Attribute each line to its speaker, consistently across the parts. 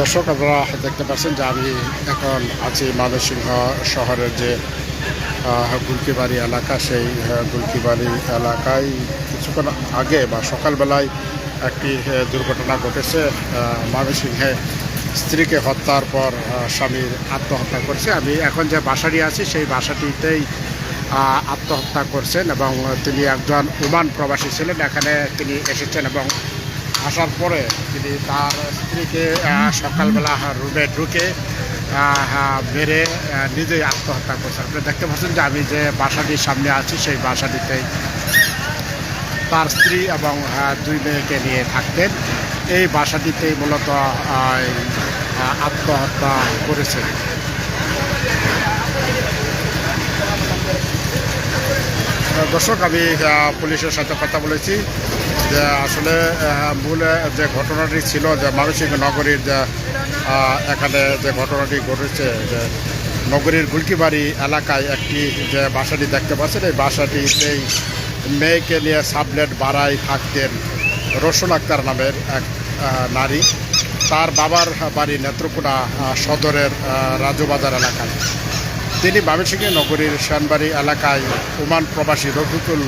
Speaker 1: দর্শক, আপনারা দেখতে পাচ্ছেন যে আমি এখন আছি ময়মনসিংহ শহরের যে গুলকিবাড়ি এলাকা, সেই গুলকিবাড়ি এলাকায় কিছুক্ষণ আগে বা সকালবেলায় একটি দুর্ঘটনা ঘটেছে। ময়মনসিংহে স্ত্রীকে হত্যার পর স্বামীর আত্মহত্যা করেছে। আমি এখন যে বাসাটি আছি, সেই বাসাটিতেই আত্মহত্যা করছেন এবং তিনি একজন ওমান প্রবাসী ছিলেন। এখানে তিনি এসেছেন এবং আসার পরে তিনি তার স্ত্রীকে সকালবেলা রুমে ঢুকে মেরে নিজেই আত্মহত্যা করছেন আপনি দেখতে পাচ্ছেন যে আমি যে বাসাটির সামনে আছি, সেই বাসাটিতেই তার স্ত্রী এবং দুই মেয়েকে নিয়ে থাকতেন। এই বাসাটিতেই মূলত আত্মহত্যা করেছেন দর্শক, আমি পুলিশের সাথে কথা বলেছি। যে আসলে মূল যে ঘটনাটি ছিল, যে মানসিক নগরীর, যে এখানে যে ঘটনাটি ঘটেছে, যে নগরীর গুলকিবাড়ি এলাকায় একটি যে বাসাটি দেখতে পাচ্ছেন, এই বাসাটি সেই মেয়েকে নিয়ে সাবলেট বাড়াই থাকতেন রসুন আক্তার নামের এক নারী। তার বাবার বাড়ি নেত্রকোনা সদরের রাজুবাজার এলাকায়। তিনি ময়মনসিংহ নগরীর শানবাড়ি এলাকায় ওমান প্রবাসী রফিকুল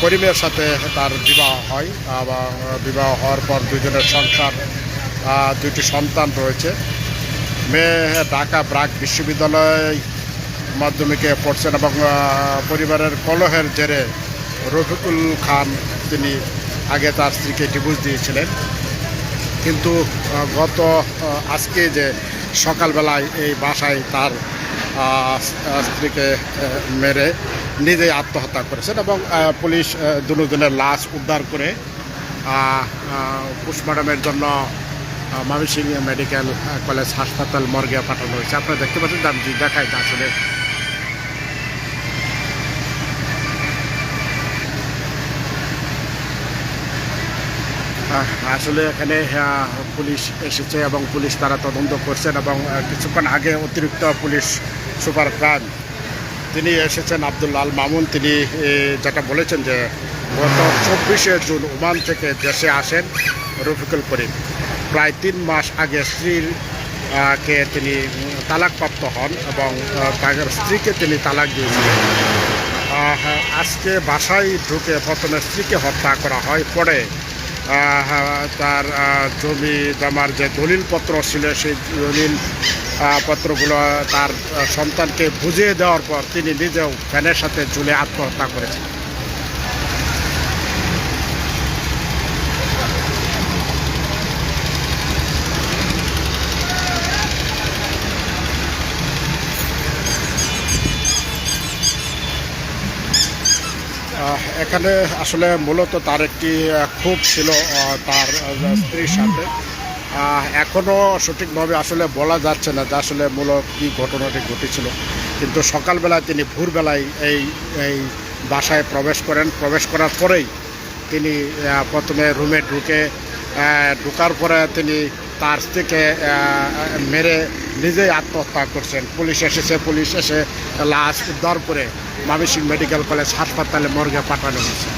Speaker 1: করিমের সাথে তার বিবাহ হয়, এবং বিবাহ হওয়ার পর দুজনের সংসার দুটি সন্তান রয়েছে। মেয়ে ঢাকা ব্রাক বিশ্ববিদ্যালয় মাধ্যমিকে পড়ছেন এবং পরিবারের কলহের জেরে রফিকুল খান তিনি আগে তার স্ত্রীকে ডিভোর্স দিয়েছিলেন। কিন্তু গত আজকে যে সকালবেলায় এই বাসায় তার স্ত্রীকে মেরে নিজেই আত্মহত্যা করেছেন এবং পুলিশ দুজনের লাশ উদ্ধার করে পোস্টমর্টমের জন্য ময়মনসিংহ মেডিকেল কলেজ হাসপাতাল মর্গে পাঠানো হয়েছে। আপনারা দেখতে পাচ্ছেন যে আমি দেখাই আসলে আসলে এখানে পুলিশ এসেছে এবং পুলিশ তারা তদন্ত করছেন এবং কিছুক্ষণ আগে অতিরিক্ত পুলিশ সুপার ক্রাইম তিনি এসেছেন আব্দুল্লাল মামুন। তিনি যেটা বলেছেন যে, গত চব্বিশে জুন ওমান থেকে দেশে আসেন রফিকুল করিম। প্রায় তিন মাস আগে স্ত্রীর কে তিনি তালাকপ্রাপ্ত হন এবং তার স্ত্রীকে তিনি তালাক দিয়েছিলেন। আজকে বাসায় ঢুকে প্রথমে স্ত্রীকে হত্যা করা হয়। পরে তার জমি জমার যে দলিলপত্র ছিল, সেই দলিল পত্রগুলো তার সন্তানকে বুঝিয়ে দেওয়ার পর তিনি নিজেও ফ্যানের সাথে ঝুলে আত্মহত্যা করেছেন এখানে আসলে মূলত তার একটি ক্ষোভ ছিল তার স্ত্রীর সাথে। এখনও সঠিকভাবে আসলে বলা যাচ্ছে না যে আসলে মূলত কী ঘটনাটি ঘটেছিল। কিন্তু সকালবেলায় তিনি ভোরবেলায় এই এই বাসায় প্রবেশ করেন। প্রবেশ করার পরেই তিনি প্রথমে রুমে ঢুকে ঢুকার পরে তিনি তার থেকে মেরে নিজেই আত্মহত্যা করছেন। পুলিশ এসেছে, পুলিশ এসে লাশ উদ্ধার করে মাবিসিং মেডিকেল কলেজ হাসপাতালে মর্গে পাঠানো হয়েছে।